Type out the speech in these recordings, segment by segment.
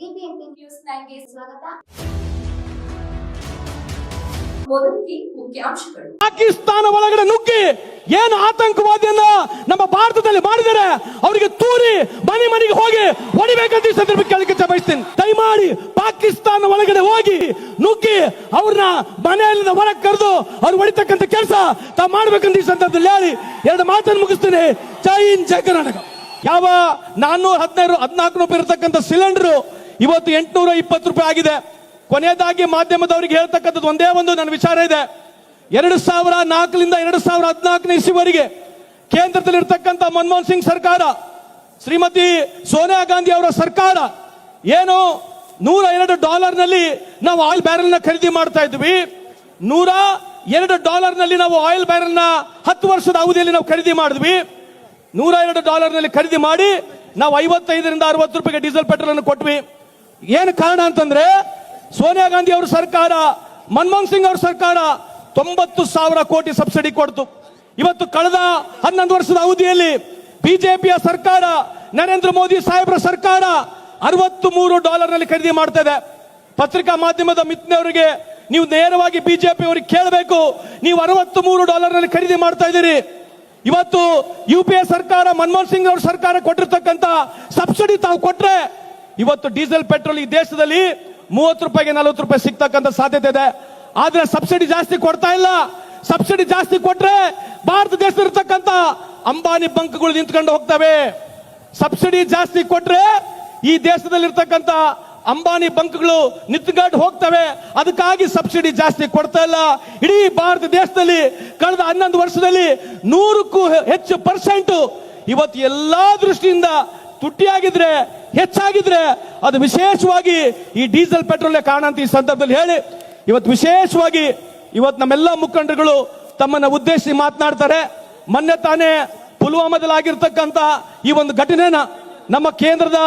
BBMP news ನೈನ್ಗೆ ಸ್ವಾಗತ. ಪಾಕಿಸ್ತಾನ ಒಳಗಡೆ ನುಗ್ಗಿ ಏನು ಆತಂಕವಾದಿಯನ್ನ ನಮ್ಮ ಭಾರತದಲ್ಲಿ ಮಾಡಿದರೆ ಅವರಿಗೆ ತೂರಿ ಮನೆ ಮನೆಗೆ ಹೋಗಿ ಹೊಡಿಬೇಕಂತ ಈ ಸಂದರ್ಭ ಕೇಳಕ್ಕೆ ಬಯಸ್ತೀನಿ. ದಯಮಾಡಿ ಪಾಕಿಸ್ತಾನ ಒಳಗಡೆ ಹೋಗಿ ನುಗ್ಗಿ ಅವ್ರನ್ನ ಮನೆಯಲ್ಲಿಂದ ಹೊರಗೆ ಕರೆದು ಅವ್ರು ಹೊಡಿತಕ್ಕಂಥ ಕೆಲಸ ತಾವು ಮಾಡ್ಬೇಕಂತ ಈ ಸಂದರ್ಭದಲ್ಲಿ ಹೇಳಿ ಎರಡು ಮಾತನ್ನು ಮುಗಿಸ್ತೀನಿ. ಜೈ ಜೈ ಕರ್ನಾಟಕ. ಯಾವ ನಾನ್ನೂರ ಹದಿನೈದು, ಹದಿನಾಲ್ಕು ರೂಪಾಯಿ ಇರತಕ್ಕಂಥ ಸಿಲಿಂಡರ್ ಇವತ್ತು ಎಂಟುನೂರ ಇಪ್ಪತ್ತು ರೂಪಾಯಿ ಆಗಿದೆ. ಕೊನೆಯದಾಗಿ ಮಾಧ್ಯಮದವರಿಗೆ ಹೇಳ್ತಕ್ಕಂಥದ್ದು ಒಂದೇ ಒಂದು, ನನ್ನ ವಿಚಾರ ಇದೆ. ಎರಡು ಸಾವಿರ ನಾಲ್ಕರಿಂದ ಎರಡು ಸಾವಿರ ಹದಿನಾಲ್ಕನೇ ಇಸ್ವಿವರೆಗೆ ಕೇಂದ್ರದಲ್ಲಿರ್ತಕ್ಕಂಥ ಮನಮೋಹನ್ ಸಿಂಗ್ ಸರ್ಕಾರ, ಶ್ರೀಮತಿ ಸೋನಿಯಾ ಗಾಂಧಿ ಅವರ ಸರ್ಕಾರ, ಏನು ನೂರ ಎರಡು ಡಾಲರ್ನಲ್ಲಿ ನಾವು ಆಯಿಲ್ ಬ್ಯಾರೆಲ್ನ ಖರೀದಿ ಮಾಡ್ತಾ ಇದ್ವಿ. ನೂರ ಎರಡು ಡಾಲರ್ನಲ್ಲಿ ನಾವು ಆಯಿಲ್ ಬ್ಯಾರೆಲ್ನ ಹತ್ತು ವರ್ಷದ ಅವಧಿಯಲ್ಲಿ ನಾವು ಖರೀದಿ ಮಾಡಿದ್ವಿ. ನೂರ ಎರಡು ಡಾಲರ್ನಲ್ಲಿ ಖರೀದಿ ಮಾಡಿ ನಾವು ಐವತ್ತೈದರಿಂದ ಅರವತ್ತು ರೂಪಾಯಿಗೆ ಡೀಸೆಲ್ ಪೆಟ್ರೋಲ್ ಅನ್ನು ಕೊಟ್ವಿ. ಏನು ಕಾರಣ ಅಂತಂದ್ರೆ ಸೋನಿಯಾ ಗಾಂಧಿ ಅವರ ಸರ್ಕಾರ, ಮನಮೋಹನ್ ಸಿಂಗ್ ಅವರ ಸರ್ಕಾರ ತೊಂಬತ್ತು ಸಾವಿರ ಕೋಟಿ ಸಬ್ಸಿಡಿ ಕೊಡ್ತು. ಇವತ್ತು ಕಳೆದ ಹನ್ನೊಂದು ವರ್ಷದ ಅವಧಿಯಲ್ಲಿ ಬಿಜೆಪಿಯ ಸರ್ಕಾರ, ನರೇಂದ್ರ ಮೋದಿ ಸಾಹೇಬರ ಸರ್ಕಾರ ಅರವತ್ತು ಮೂರು ಡಾಲರ್ನಲ್ಲಿ ಖರೀದಿ ಮಾಡ್ತಾ ಇದೆ. ಪತ್ರಿಕಾ ಮಾಧ್ಯಮದ ಮಿತ್ನವರಿಗೆ ನೀವು ನೇರವಾಗಿ ಬಿಜೆಪಿ ಅವರಿಗೆ ಕೇಳಬೇಕು, ನೀವು ಅರವತ್ತು ಮೂರು ಡಾಲರ್ನಲ್ಲಿ ಖರೀದಿ ಮಾಡ್ತಾ ಇದ್ದೀರಿ. ಇವತ್ತು ಯು ಪಿ ಎ ಸರ್ಕಾರ, ಮನಮೋಹನ್ ಸಿಂಗ್ ಅವ್ರ ಸರ್ಕಾರ ಕೊಟ್ಟಿರ್ತಕ್ಕಂಥ ಸಬ್ಸಿಡಿ ತಾವು ಕೊಟ್ರೆ ಇವತ್ತು ಡೀಸೆಲ್ ಪೆಟ್ರೋಲ್ ಈ ದೇಶದಲ್ಲಿ ಮೂವತ್ತು ರೂಪಾಯಿಗೆ ನಲವತ್ತು ರೂಪಾಯಿ ಸಿಗ್ತಕ್ಕಂಥ ಸಾಧ್ಯತೆ ಇದೆ. ಆದ್ರೆ ಸಬ್ಸಿಡಿ ಜಾಸ್ತಿ ಕೊಡ್ತಾ ಇಲ್ಲ. ಸಬ್ಸಿಡಿ ಜಾಸ್ತಿ ಕೊಟ್ರೆ ಭಾರತ ದೇಶದಲ್ಲಿರ್ತಕ್ಕಂಥ ಅಂಬಾನಿ ಬಂಕ್ಗಳು ನಿಂತ್ಕೊಂಡು ಹೋಗ್ತವೆ. ಸಬ್ಸಿಡಿ ಜಾಸ್ತಿ ಕೊಟ್ರೆ ಈ ದೇಶದಲ್ಲಿರ್ತಕ್ಕಂಥ ಅಂಬಾನಿ ಬಂಕ್ಗಳು ನಿಂತ್ಕೊಂಡು ಹೋಗ್ತವೆ. ಅದಕ್ಕಾಗಿ ಸಬ್ಸಿಡಿ ಜಾಸ್ತಿ ಕೊಡ್ತಾ ಇಲ್ಲ. ಇಡೀ ಭಾರತ ದೇಶದಲ್ಲಿ ಕಳೆದ ಹನ್ನೊಂದು ವರ್ಷದಲ್ಲಿ ನೂರಕ್ಕೂ ಹೆಚ್ಚು ಪರ್ಸೆಂಟ್ ಇವತ್ತು ಎಲ್ಲಾ ದೃಷ್ಟಿಯಿಂದ ತುಟ್ಟಿಯಾಗಿದ್ರೆ ಹೆಚ್ಚಾಗಿದ್ರೆ ಅದು ವಿಶೇಷವಾಗಿ ಈ ಡೀಸೆಲ್ ಪೆಟ್ರೋಲ್ ಕಾರಣ ಅಂತ ಈ ಸಂದರ್ಭದಲ್ಲಿ ಹೇಳಿ. ಇವತ್ತು ವಿಶೇಷವಾಗಿ ಇವತ್ತು ನಮ್ಮೆಲ್ಲ ಮುಖಂಡರುಗಳು ತಮ್ಮನ್ನ ಉದ್ದೇಶಿಸಿ ಮಾತನಾಡ್ತಾರೆ. ಮೊನ್ನೆ ತಾನೇ ಪುಲ್ವಾಮಾದಲ್ಲಿ ಆಗಿರ್ತಕ್ಕಂಥ ಈ ಒಂದು ಘಟನೆನ ನಮ್ಮ ಕೇಂದ್ರದ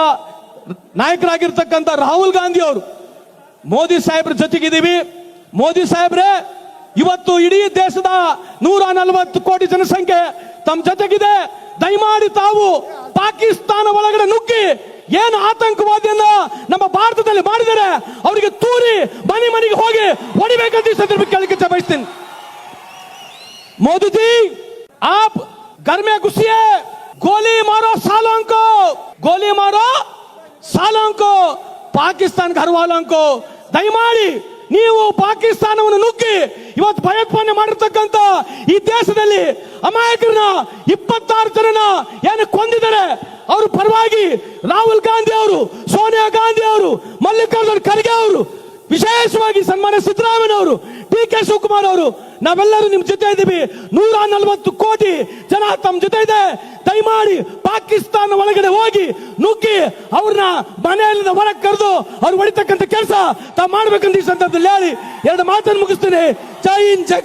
ನಾಯಕರಾಗಿರ್ತಕ್ಕಂಥ ರಾಹುಲ್ ಗಾಂಧಿ ಅವರು ಮೋದಿ ಸಾಹೇಬ್ರ ಜೊತೆಗಿದ್ದೀವಿ. ಮೋದಿ ಸಾಹೇಬ್ರೆ, ಇವತ್ತು ಇಡೀ ದೇಶದ ನೂರ ನಲವತ್ತು ಕೋಟಿ ಜನಸಂಖ್ಯೆ ತಮ್ಮ ಜೊತೆಗಿದೆ. ದಯಮಾಡಿ ತಾವು ಪಾಕಿಸ್ತಾನ ಒಳಗಡೆ ನುಗ್ಗಿ ಏನು ಆತಂಕವಾದಿಯನ್ನ ನಮ್ಮ ಭಾರತದಲ್ಲಿ ಮಾಡಿದರೆ ಅವರಿಗೆ ತೂರಿ ಮನೆ ಮನೆಗೆ ಹೋಗಿ ಹೊಡಿಬೇಕಂತ ಈ ಸಂದರ್ಭ ಕೇಳಕ್ಕೆ ಬಯಸ್ತೀನಿ मोदी जी आप घर में घुसिए गोली मारो सालों को गोली मारो सालों को ಪಾಕಿಸ್ತಾನ್ घर वालों को ದಯಮಾಡಿ ನೀವು ಪಾಕಿಸ್ತಾನವನ್ನು ನುಗ್ಗಿ ಇವತ್ತು ಭಯೋತ್ಪಾದನೆ ಮಾಡಿರ್ತಕ್ಕಂಥ ಈ ದೇಶದಲ್ಲಿ ಅಮಾಯಕರನ್ನ ಇಪ್ಪತ್ತಾರು ಜನನ ಏನು ಕೊಂದಿದ್ದಾರೆ? ಅವರು ಪರವಾಗಿ ರಾಹುಲ್ ಗಾಂಧಿ ಅವರು, ಸೋನಿಯಾ ಗಾಂಧಿ ಅವರು, ಮಲ್ಲಿಕಾರ್ಜುನ್ ಖರ್ಗೆ ಅವರು, ವಿಶೇಷವಾಗಿ ಸನ್ಮಾನ್ಯ ಸಿದ್ದರಾಮಯ್ಯ ಅವರು, ಡಿ ಕೆ ಶಿವಕುಮಾರ್ ಅವರು, ನಾವೆಲ್ಲರೂ ನಿಮ್ ಜೊತೆ ಇದ್ದೀವಿ. ನೂರ ನಲವತ್ತು ಕೋಟಿ ಜನ ತಮ್ಮ ಜೊತೆ ಇದೆ. ದಯಮಾಡಿ ಪಾಕಿಸ್ತಾನ ಒಳಗಡೆ ಹೋಗಿ ನುಗ್ಗಿ ಅವ್ರನ್ನ ಮನೆಯಲ್ಲಿಂದ ಹೊರಗೆ ಕರೆದು ಅವ್ರು ಹೊಡಿತಕ್ಕಂಥ ಕೆಲಸ ತಾವು ಮಾಡ್ಬೇಕಂತ ಈ ಸಂದರ್ಭದಲ್ಲಿ ಹೇಳಿ. ಎರಡು ಮಾತನ್ನು ಮುಗಿಸ್ತೀನಿ. ಜೈ ಹಿಂದ್, ಜೈ